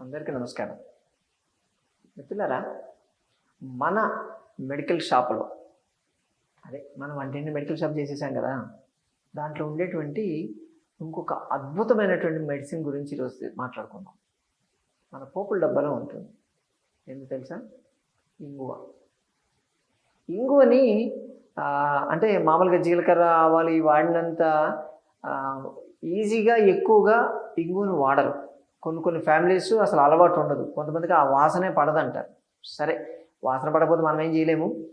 అందరికీ నమస్కారం. మిత్రులారా మన మెడికల్ షాప్లో అదే మనం వంటింటి మెడికల్ షాప్ చేసేసాం కదా దాంట్లో ఉండేటువంటి ఇంకొక అద్భుతమైనటువంటి మెడిసిన్ గురించి ఈరోజు మాట్లాడుకుందాం. మన పోపుల డబ్బాలో ఉంటుంది. ఎందుకు తెలుసా? ఇంగువ. ఇంగువని అంటే మామూలుగా జీలకర్ర ఆవాలు వాడినంత ఈజీగా ఎక్కువగా ఇంగువను వాడరు. కొన్ని కొన్ని ఫ్యామిలీస్ అసలు అలవాటు ఉండదు. కొంతమందికి ఆ వాసనే పడదంటారు. సరే వాసన పడకపోతే మనం ఏం చేయలేము.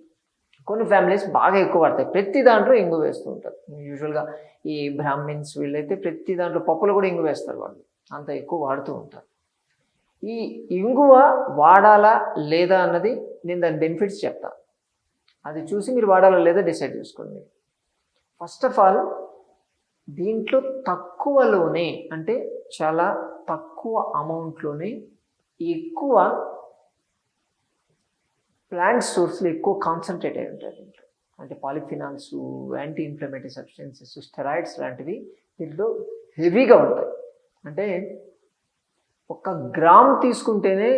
కొన్ని ఫ్యామిలీస్ బాగా ఎక్కువ పడతాయి. ప్రతి దాంట్లో ఇంగు వేస్తూ ఉంటారు. యూజువల్గా ఈ బ్రాహ్మిన్స్ వీళ్ళైతే ప్రతి దాంట్లో పప్పులు కూడా ఇంగు వేస్తారు వాళ్ళు. అంత ఎక్కువ వాడుతూ ఉంటారు. ఈ ఇంగువ వాడాలా లేదా అన్నది నేను దాని బెనిఫిట్స్ చెప్తాను అది చూసి మీరు వాడాలా లేదా డిసైడ్ చేసుకోండి. ఫస్ట్ ఆఫ్ ఆల్ దీంట్లో తక్కువలోనే అంటే చాలా తక్కువ అమౌంట్లోనే ఎక్కువ ప్లాంట్ సోర్స్లో ఎక్కువ కాన్సన్ట్రేట్ అయి ఉంటాయి దీంట్లో. అంటే polyphenols anti inflammatory substances steroids లాంటివి దీంట్లో హెవీగా ఉంటాయి. అంటే ఒక గ్రామ్ తీసుకుంటేనే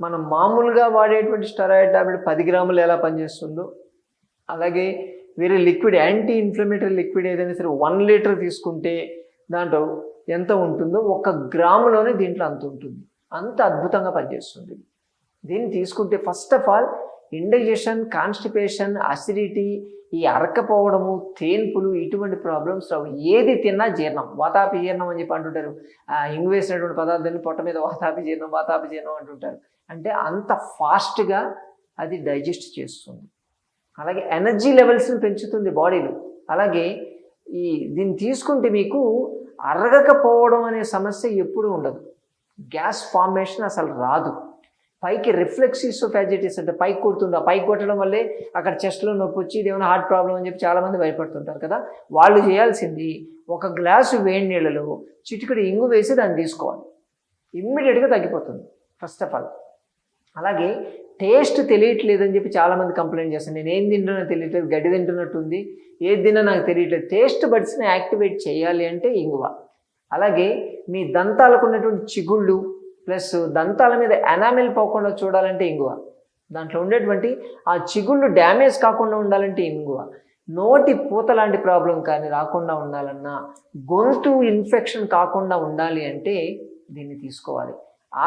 మనం మామూలుగా వాడేటువంటి స్టెరాయిడ్ టాబ్లెట్ పది గ్రాములు ఎలా పనిచేస్తుందో అలాగే వేరే లిక్విడ్ యాంటీ ఇన్ఫ్లమేటరీ లిక్విడ్ ఏదైనా సరే వన్ లీటర్ తీసుకుంటే దాంట్లో ఎంత ఉంటుందో ఒక గ్రాములోనే దీంట్లో అంత ఉంటుంది. అంత అద్భుతంగా పనిచేస్తుంది. దీన్ని తీసుకుంటే first of all indigestion constipation acidity ఈ అరకపోవడము తేన్పులు ఇటువంటి ప్రాబ్లమ్స్ రావు ఏది తిన్నా జీర్ణం. వాతాపి జీర్ణం అని చెప్పి అంటుంటారు. ఇంగు వేసినటువంటి పదార్థాన్ని పొట్ట మీద వాతాపి జీర్ణం వాతాపి జీర్ణం అంటుంటారు. అంటే అంత ఫాస్ట్గా అది డైజెస్ట్ చేస్తుంది. అలాగే ఎనర్జీ లెవెల్స్ని పెంచుతుంది బాడీలో. అలాగే ఈ దీన్ని తీసుకుంటే మీకు అరగకపోవడం అనే సమస్య ఎప్పుడూ ఉండదు. గ్యాస్ ఫార్మేషన్ అసలు రాదు. పైకి రిఫ్లెక్సిస్ ఆఫ్ యాజిటీస్ అంటే పైకి కొడుతుంది ఆ పైకి కొట్టడం వల్లే అక్కడ చెస్ట్లో నొప్పి వచ్చి ఇది ఏమైనా హార్ట్ ప్రాబ్లం అని చెప్పి చాలామంది భయపడుతుంటారు కదా. వాళ్ళు చేయాల్సింది ఒక గ్లాసు వేడి నీళ్ళలో చిటికడి ఇంగు వేసి దాన్ని తీసుకోవాలి. ఇమ్మీడియట్గా తగ్గిపోతుంది ఫస్ట్ ఆఫ్ ఆల్. అలాగే టేస్ట్ తెలియట్లేదని చెప్పి చాలామంది కంప్లైంట్ చేస్తారు. నేను ఏం తింటున్నా తెలియట్లేదు గడ్డి తింటున్నట్టుంది ఏది తిన్నా నాకు తెలియట్లేదు. టేస్ట్ బడ్స్ని యాక్టివేట్ చేయాలి అంటే ఇంగువ. అలాగే మీ దంతాలకు ఉన్నటువంటి చిగుళ్ళు ప్లస్ దంతాల మీద ఎనామిల్ పోకుండా చూడాలంటే ఇంగువ. దాంట్లో ఉండేటువంటి ఆ చిగుళ్ళు డ్యామేజ్ కాకుండా ఉండాలంటే ఇంగువ. నోటి పూత లాంటి ప్రాబ్లం కానీ రాకుండా ఉండాలన్నా గొంతు ఇన్ఫెక్షన్ కాకుండా ఉండాలి అంటే దీన్ని తీసుకోవాలి.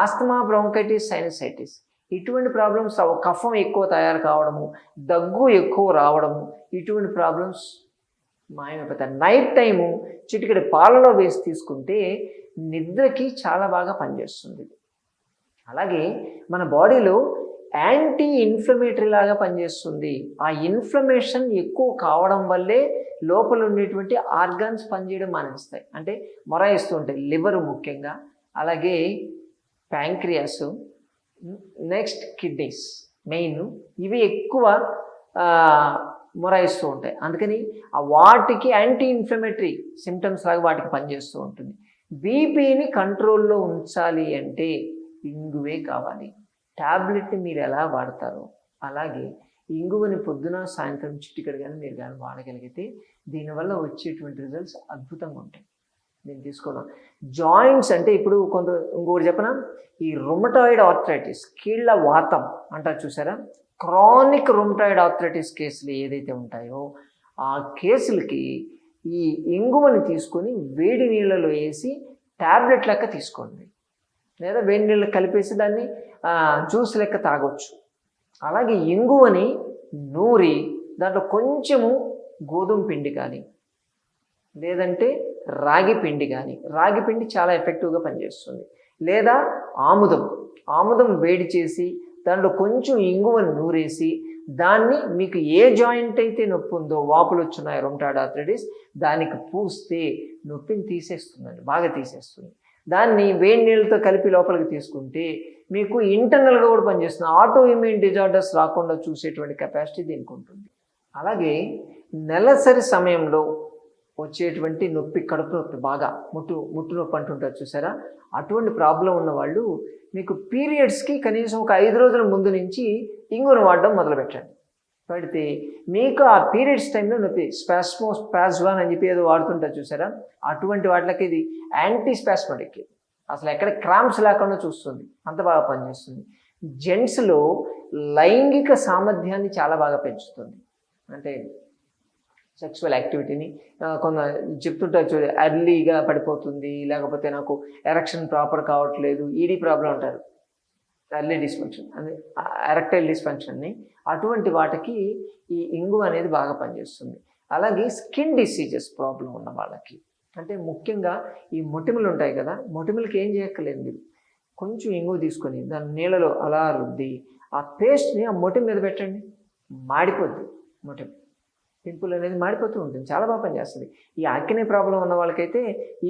Asthma bronchitis sinusitis. ఇటువంటి ప్రాబ్లమ్స్ కఫం ఎక్కువ తయారు కావడము దగ్గు ఎక్కువ రావడము ఇటువంటి ప్రాబ్లమ్స్ మాయమైపోతాయి. నైట్ టైము చిటికెడు పాలలో వేసి తీసుకుంటే నిద్రకి చాలా బాగా పనిచేస్తుంది. అలాగే మన బాడీలో యాంటీ ఇన్ఫ్లమేటరీ లాగా పనిచేస్తుంది. ఆ ఇన్ఫ్లమేషన్ ఎక్కువ కావడం వల్లే లోపల ఉండేటువంటి ఆర్గాన్స్ పనిచేయడం మానేస్తాయి. అంటే మొరాయిస్తూ ఉంటాయి. లివర్ ముఖ్యంగా. అలాగే ప్యాంక్రియాస్ నెక్స్ట్ కిడ్నీస్ మెయిన్ ఇవి ఎక్కువ మొరాయిస్తూ ఉంటాయి. అందుకని ఆ వాటికి యాంటీ ఇన్ఫ్లమేటరీ సిమ్టమ్స్ లాగా వాటికి పనిచేస్తూ ఉంటుంది. బీపీని కంట్రోల్లో ఉంచాలి అంటే ఇంగువే కావాలి. ట్యాబ్లెట్ని మీరు ఎలా వాడతారో అలాగే ఇంగువని పొద్దున సాయంత్రం చిట్టికడ కానీ మీరు కానీ వాడగలిగితే దీనివల్ల వచ్చేటువంటి రిజల్ట్స్ అద్భుతంగా ఉంటాయి. దీన్ని తీసుకోవడం జాయింట్స్ అంటే ఇప్పుడు కొంత ఇంకోటి చెప్పనా? ఈ రుమటాయిడ్ ఆర్థరైటిస్ కీళ్ళ వాతం అంటారు చూసారా? క్రానిక్ రుమటాయిడ్ ఆర్థరైటిస్ కేసులు ఏదైతే ఉంటాయో ఆ కేసులకి ఈ ఇంగువని తీసుకొని వేడి నీళ్ళలో వేసి ట్యాబ్లెట్ లెక్క తీసుకోండి. లేదా వేడి నీళ్ళు కలిపేసి దాన్ని జ్యూస్ లెక్క తాగొచ్చు. అలాగే ఇంగువని నూరి దాంట్లో కొంచెము గోధుమ పిండి కానీ లేదంటే రాగి పిండి కానీ రాగి పిండి చాలా ఎఫెక్టివ్గా పనిచేస్తుంది. లేదా ఆముదం ఆముదం వేడి చేసి దాంట్లో కొంచెం ఇంగువ నూరేసి దాన్ని మీకు ఏ జాయింట్ అయితే నొప్పి ఉందో వాపులు వచ్చున్నాయి రొమటాయిడ్ ఆర్థరైటిస్ దానికి పూస్తే నొప్పిని తీసేస్తుందండి బాగా తీసేస్తుంది. దాన్ని వేడి నీళ్ళతో కలిపి లోపలికి తీసుకుంటే మీకు ఇంటర్నల్గా కూడా పనిచేస్తుంది. ఆటో ఇమ్యూన్ డిజార్డర్స్ రాకుండా చూసేటువంటి కెపాసిటీ దీనికి ఉంటుంది. అలాగే నెలసరి సమయంలో వచ్చేటువంటి నొప్పి కడుపు నొప్పి బాగా ముట్టు ముట్టు నొప్పి అంటుంటారు చూసారా? అటువంటి ప్రాబ్లం ఉన్న వాళ్ళు మీకు పీరియడ్స్కి కనీసం ఒక ఐదు రోజుల ముందు నుంచి ఇంగును వాడడం మొదలుపెట్టండి. పెడితే మీకు ఆ పీరియడ్స్ టైంలో నొప్పి స్పాస్మో స్పాస్వాన్ అని చెప్పి ఏదో వాడుతుంటారు చూసారా? అటువంటి వాటికి ఇది యాంటీ స్పాస్మటిక్ అసలు ఎక్కడ క్రామ్స్ లేకుండా చూస్తుంది. అంత బాగా పనిచేస్తుంది. జెంట్స్లో లైంగిక సామర్థ్యాన్ని చాలా బాగా పెంచుతుంది. అంటే సెక్షువల్ యాక్టివిటీని కొంత చెప్తుంటారు చూడ ఎర్లీగా పడిపోతుంది లేకపోతే నాకు ఎరక్షన్ ప్రాపర్ కావట్లేదు ఈడీ ప్రాబ్లం అంటారు. ఎర్లీ డిస్ఫంక్షన్ అదే ఎరక్టైల్ డిస్ఫంక్షన్ని అటువంటి వాటికి ఈ ఇంగు అనేది బాగా పనిచేస్తుంది. అలాగే స్కిన్ డిసీజెస్ ప్రాబ్లం ఉన్న వాళ్ళకి. అంటే ముఖ్యంగా ఈ మొటిమలు ఉంటాయి కదా మొటిమలకి ఏం చేయక్కర్లేదు మీరు. కొంచెం ఇంగు తీసుకొని దాని నీళ్ళలో అలా రుద్ది ఆ పేస్ట్ని ఆ మొటిమ మీద పెట్టండి. మాడిపోద్ది మొటిమ పింపుల్ అనేది మాడిపోతూ ఉంటుంది. చాలా బాగా పనిచేస్తుంది. ఈ అక్కినే ప్రాబ్లం ఉన్న వాళ్ళకైతే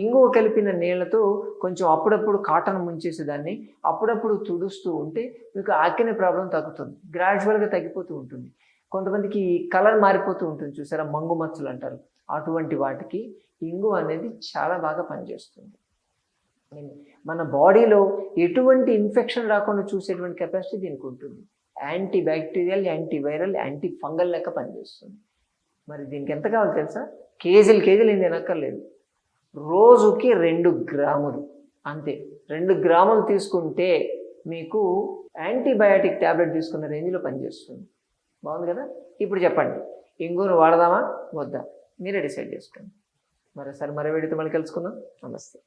ఇంగువ కలిపిన నీళ్ళతో కొంచెం అప్పుడప్పుడు కాటన్ ముంచేసి దాన్ని అప్పుడప్పుడు తుడుస్తూ ఉంటే మీకు అక్కినే ప్రాబ్లం తగ్గుతుంది. గ్రాడ్యువల్గా తగ్గిపోతూ ఉంటుంది. కొంతమందికి కలర్ మారిపోతూ ఉంటుంది చూసారా? మంగు మచ్చలు అంటారు. అటువంటి వాటికి ఇంగు అనేది చాలా బాగా పనిచేస్తుంది. మన బాడీలో ఎటువంటి ఇన్ఫెక్షన్ రాకుండా చూసేటువంటి కెపాసిటీ దీనికి ఉంటుంది. Anti bacterial anti viral anti fungal లెక్క పనిచేస్తుంది. మరి దీనికి ఎంత కావాలి తెలుసా? కేజీలు కేజీలు ఏం తినక్కర్లేదు. రోజుకి రెండు గ్రాములు అంతే. రెండు గ్రాములు తీసుకుంటే మీకు యాంటీబయాటిక్ ట్యాబ్లెట్ తీసుకున్న రేంజ్లో పనిచేస్తుంది. బాగుంది కదా? ఇప్పుడు చెప్పండి. ఇంగును వాడదామా? వద్దా? మీరే డిసైడ్ చేసుకోండి. మరోసారి మరో వీడితో మళ్ళీ కలుసుకుందాం. నమస్తే.